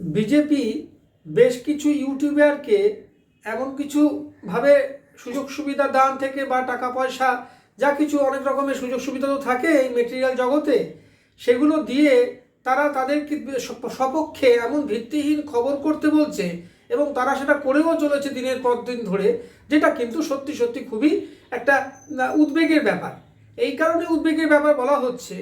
BJP বেশ কিছু ইউটিউবারকে এমন কিছু ভাবে সুযোগ সুবিধা দান থেকে বা টাকা পয়সা, যা কিছু অনেক রকমের সুযোগ সুবিধা তো থাকে এই মেটেরিয়াল জগতে, সেগুলো দিয়ে তারা তাদের সপক্ষে এমন ভিত্তিহীন খবর করতে বলছে এবং তারা সেটা করেও চলেছে দিনের পর দিন ধরে, যেটা কিন্তু সত্যি সত্যি খুবই একটা উদ্বেগের ব্যাপার। এই কারণে উদ্বেগের ব্যাপার বলা হচ্ছে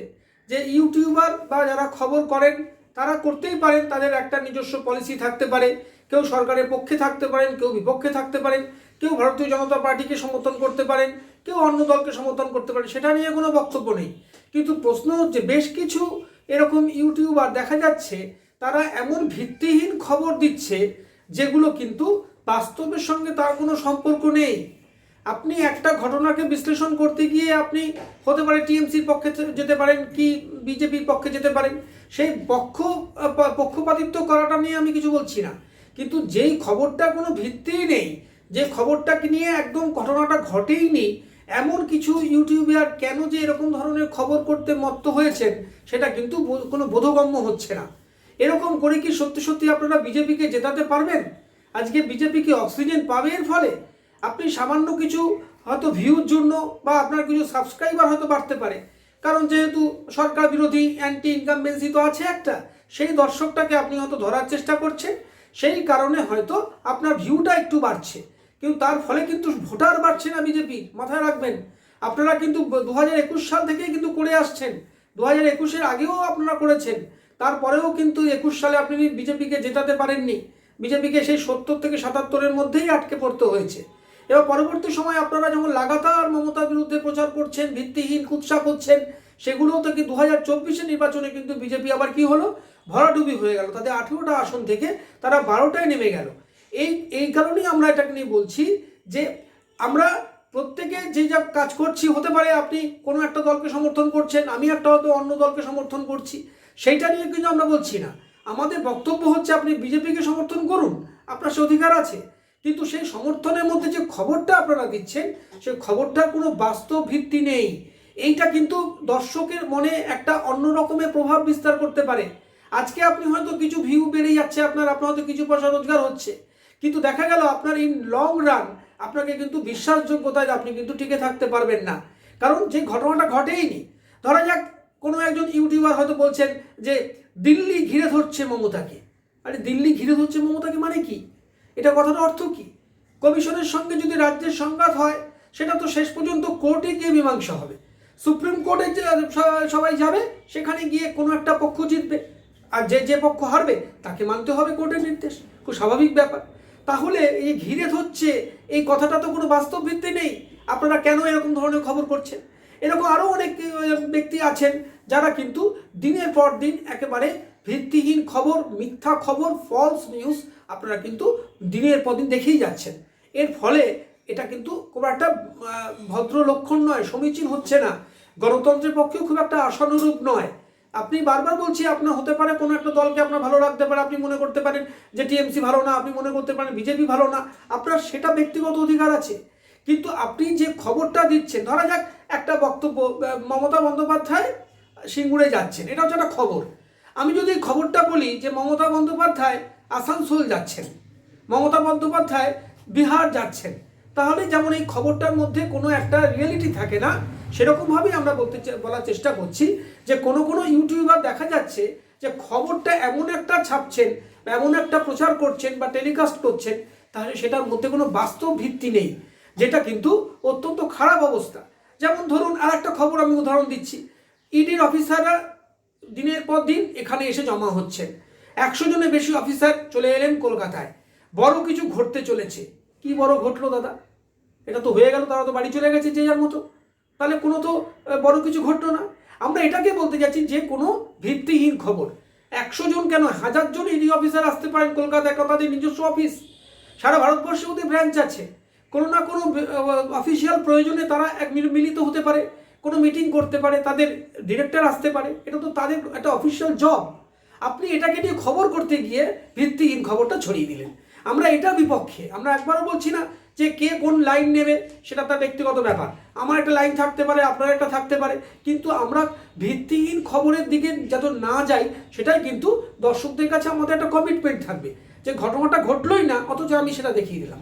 যে ইউটিউবার বা যারা খবর করেন তারা করতেই পারেন, তাদের একটা নিজস্ব পলিসি থাকতে পারে। কেউ সরকারের পক্ষে থাকতে পারেন, কেউ বিপক্ষে থাকতে পারেন, কেউ ভারতীয় জনতা পার্টিকে সমর্থন করতে পারেন, কেউ অন্য দলকে সমর্থন করতে পারেন, সেটা নিয়ে কোনো বক্তব্য নেই। কিন্তু প্রশ্ন হচ্ছে, বেশ কিছু এরকম ইউটিউবার দেখা যাচ্ছে, তারা এমন ভিত্তিহীন খবর দিচ্ছে, যেগুলো কিন্তু বাস্তবের সঙ্গে তার কোনো সম্পর্ক নেই। আপনি একটা ঘটনাকে বিশ্লেষণ করতে গিয়ে আপনি হতে পারে টিএমসির পক্ষে যেতে পারেন কি বিজেপির পক্ষে যেতে পারেন, সেই পক্ষ পক্ষপাতিত্ব করাটা নিয়ে আমি কিছু বলছি না। কিন্তু যেই খবরটা কোনো ভিত্তিই নেই, যে খবরটাকে নিয়ে একদম ঘটনাটা ঘটেই নেই, এমন কিছু ইউটিউবার কেন যে এরকম ধরনের খবর করতে মত্ত হয়েছেন, সেটা কিন্তু কোনো বোধগম্য হচ্ছে না। এরকম করে কি সত্যি সত্যি আপনারা বিজেপিকে জেতাতে পারবেন? আজকে বিজেপি কি অক্সিজেন পাবে এর ফলে? আপনি সামান্য কিছু হয়তো ভিউর জন্য বা আপনার কিছু সাবস্ক্রাইবার হয়তো বাড়তে পারে। কারণ যেহেতু সরকার বিরোধী অ্যান্টি ইনকামবেন্সি তো আছে একটা, সেই দর্শকটাকে আপনি হয়তো ধরার চেষ্টা করছেন, সেই কারণে হয়তো আপনার ভিউটা একটু বাড়ছে। কিন্তু তার ফলে কিন্তু ভোটার বাড়ছে না বিজেপি, মাথায় রাখবেন। আপনারা কিন্তু দু হাজার একুশ সাল থেকেই কিন্তু করে আসছেন। দু হাজার একুশের আগেও আপনারা করেছেন। তারপরেও কিন্তু একুশ সালে আপনি বিজেপিকে জেতাতে পারেননি। বিজেপিকে সেই সত্তর থেকে সাতাত্তরের মধ্যেই আটকে পড়তে হয়েছে। এবার পরবর্তী সময় আপনারা যখন লাগাতার মমতার বিরুদ্ধে প্রচার করছেন, ভিত্তিহীন কুৎসা করছেন, সেগুলোও থেকে দু হাজার চব্বিশের নির্বাচনে কিন্তু বিজেপি আবার কি হলো? ভরাডুবি হয়ে গেল। তাদের আঠেরোটা আসন থেকে তারা বারোটায় নেমে গেল। এই এই কারণেই আমরা এটাকে নিয়ে বলছি যে আমরা প্রত্যেকে যে যা কাজ করছি, হতে পারে আপনি কোনো একটা দলকে সমর্থন করছেন, আমি একটা হয়তো অন্য দলকে সমর্থন করছি, সেইটা নিয়ে কিন্তু আমরা বলছি না। আমাদের বক্তব্য হচ্ছে আপনি বিজেপিকে সমর্থন করুন, আপনার সে অধিকার আছে। কিন্তু সেই সমর্থনের মধ্যে যে খবরটা আপনারা দিচ্ছেন, সেই খবরটার কোনো বাস্তব ভিত্তি নেই। এইটা কিন্তু দর্শকের মনে একটা অন্য রকমের প্রভাব বিস্তার করতে পারে। আজকে আপনি হয়তো কিছু ভিউ বেড়ে যাচ্ছে, আপনার আপনার হয়তো কিছু পয়সা রোজগার হচ্ছে। কিন্তু দেখা গেল আপনার ইন লং রান আপনাকে কিন্তু বিশ্বাসযোগ্যতায় আপনি কিন্তু টিকে থাকতে পারবেন না। কারণ যে ঘটনাটা ঘটেইনি, ধরা যাক কোনো একজন ইউটিউবার হয়তো বলছেন যে, দিল্লি ঘিরে ধরছে মমতাকে। আরে, দিল্লি ঘিরে ধরছে মমতাকে মানে কি? এটা কথার অর্থ কি? কমিশনের সঙ্গে যদি রাজ্যের সংঘাত হয়, সেটা তো শেষ পর্যন্ত কোর্টে গিয়ে মীমাংসা হবে। সুপ্রিম কোর্টে যে সবাই যাবে, সেখানে গিয়ে কোনো একটা পক্ষ জিতবে। আর যে যে পক্ষ হারবে, তাকে মানতে হবে কোর্টের নির্দেশ। খুব স্বাভাবিক ব্যাপার। তাহলে এই ঘিরে ধরছে, এই কথাটা তো কোনো বাস্তব ভিত্তি নেই। আপনারা কেন এরকম ধরনের খবর করছেন? এরকম আরও অনেক ব্যক্তি আছেন যারা কিন্তু দিনের পর দিন একেবারে ভিত্তিহীন খবর, মিথ্যা খবর ফলস নিউজ আপনারা কিন্তু দিনের পর দিন দেখেই যাচ্ছেন। এর ফলে এটা কিন্তু খুব একটা ভদ্র লক্ষণ নয়, সমীচীন হচ্ছে না। গণতন্ত্রের পক্ষেও খুব একটা আশানুরূপ নয়। আপনি বারবার বলছি, আপনার হতে পারে কোনো একটা দলকে আপনার ভালো রাখতে পারে, আপনি মনে করতে পারেন যে টিএমসি ভালো না, আপনি মনে করতে পারেন বিজেপি ভালো না, আপনার সেটা ব্যক্তিগত অধিকার আছে। কিন্তু আপনি যে খবরটা দিচ্ছেন, ধরা যাক একটা বক্তব্য মমতা বন্দ্যোপাধ্যায় সিঙ্গুরে যাচ্ছেন। এটা হচ্ছে একটা খবর। আমি যদি খবরটা বলি যে মমতা বন্দ্যোপাধ্যায় আসানসোল যাচ্ছেন, মমতা বন্দ্যোপাধ্যায় বিহার যাচ্ছেন, তাহলে যেমন এই খবরটার মধ্যে কোনো একটা রিয়েলিটি থাকে না, সেরকমভাবেই আমরা বলতে বলার চেষ্টা করছি যে কোনো কোনো ইউটিউবার দেখা যাচ্ছে যে খবরটা এমন একটা ছাপছেন বা এমন একটা প্রচার করছেন বা টেলিকাস্ট করছেন, তাহলে সেটার মধ্যে কোনো বাস্তব ভিত্তি নেই, যেটা কিন্তু অত্যন্ত খারাপ অবস্থা। যেমন ধরুন আর একটা খবর আমি উদাহরণ দিচ্ছি। ইডির অফিসাররা দিনের পর দিন এখানে এসে জমা হচ্ছে। একশো জনের বেশি অফিসার চলে এলেন কলকাতায়। বড় কিছু ঘটতে চলেছে। কি বড় ঘটলো দাদা? এটা তো হয়ে গেল, তারা তো বাড়ি চলে গেছে যে যার মতো। তাহলে কোনো তো বড় কিছু ঘটলো না। আমরা এটাকে বলতে যাচ্ছি যে কোনো ভিত্তিহীন খবর। একশো জন কেন? হাজার জন ইডি অফিসার আসতে পারেন কলকাতায় তাদের নিজস্ব অফিস সারা ভারতবর্ষে ওদের ব্রাঞ্চ আছে। কোনো না কোনো অফিসিয়াল প্রয়োজনে তারা এক মিল- মিলিত হতে পারে, কোনো মিটিং করতে পারে, তাদের ডিরেক্টর আসতে পারে, এটা তো তাদের একটা অফিসিয়াল জব আপনি এটাকে নিয়ে খবর করতে গিয়ে ভিত্তিহীন খবরটা ছড়িয়ে দিলেন। আমরা এটার বিপক্ষে, আমরা একবারও বলছি না যে কে কোন লাইন নেবে, সেটা তার ব্যক্তিগত ব্যাপার। আমার একটা লাইন থাকতে পারে, আপনার একটা থাকতে পারে, কিন্তু আমরা ভিত্তিহীন খবরের দিকে যত না যাই, সেটাই কিন্তু দর্শকদের কাছে আমাদের একটা কমিটমেন্ট থাকবে। যে ঘটনাটা ঘটলোই না, অথচ আমি সেটা দেখিয়ে দিলাম।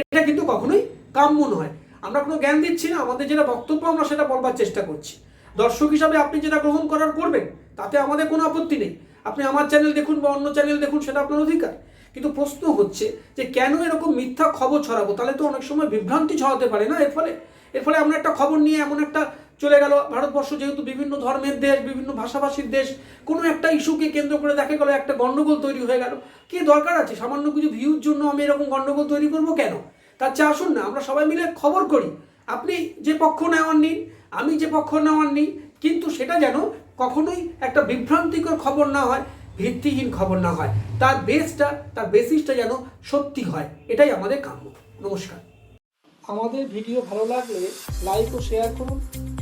এটা কিন্তু কখনোই কাম্য নয়। আমরা কোনো জ্ঞান দিচ্ছি না, আমাদের যেটা বক্তব্য আমরা সেটা বলবার চেষ্টা করছি। দর্শক হিসাবে আপনি যেটা গ্রহণ করার করবেন, তাতে আমাদের কোনো আপত্তি নেই। আপনি আমার চ্যানেল দেখুন বা অন্য চ্যানেল দেখুন, সেটা আপনার অধিকার। কিন্তু প্রশ্ন হচ্ছে যে কেন এরকম মিথ্যা খবর ছড়াবো? তাহলে তো অনেক সময় বিভ্রান্তি ছড়াতে পারে না। এর ফলে এর ফলে আমরা একটা খবর নিয়ে এমন একটা চলে গেল। ভারতবর্ষ যেহেতু বিভিন্ন ধর্মের দেশ, বিভিন্ন ভাষাভাষীর দেশ, কোনো একটা ইস্যুকে কেন্দ্র করে দেখা গেল একটা গন্ডগোল তৈরি হয়ে গেল। কি দরকার আছে? সামান্য কিছু ভিউর জন্য আমি এরকম গন্ডগোল তৈরি করব কেন? তার চেয়ে আসুন না, আমরা সবাই মিলে খবর করি। আপনি যে পক্ষ নেওয়ার নিন, আমি যে পক্ষ নেওয়ার নিই, কিন্তু সেটা যেন কখনোই একটা বিভ্রান্তিকর খবর না হয়, ভিত্তিহীন খবর না হয়। তার বেসটা তার বেসিসটা যেন সত্যি হয়, এটাই আমাদের কাম্য। নমস্কার। আমাদের ভিডিও ভালো লাগলে লাইক ও শেয়ার করুন।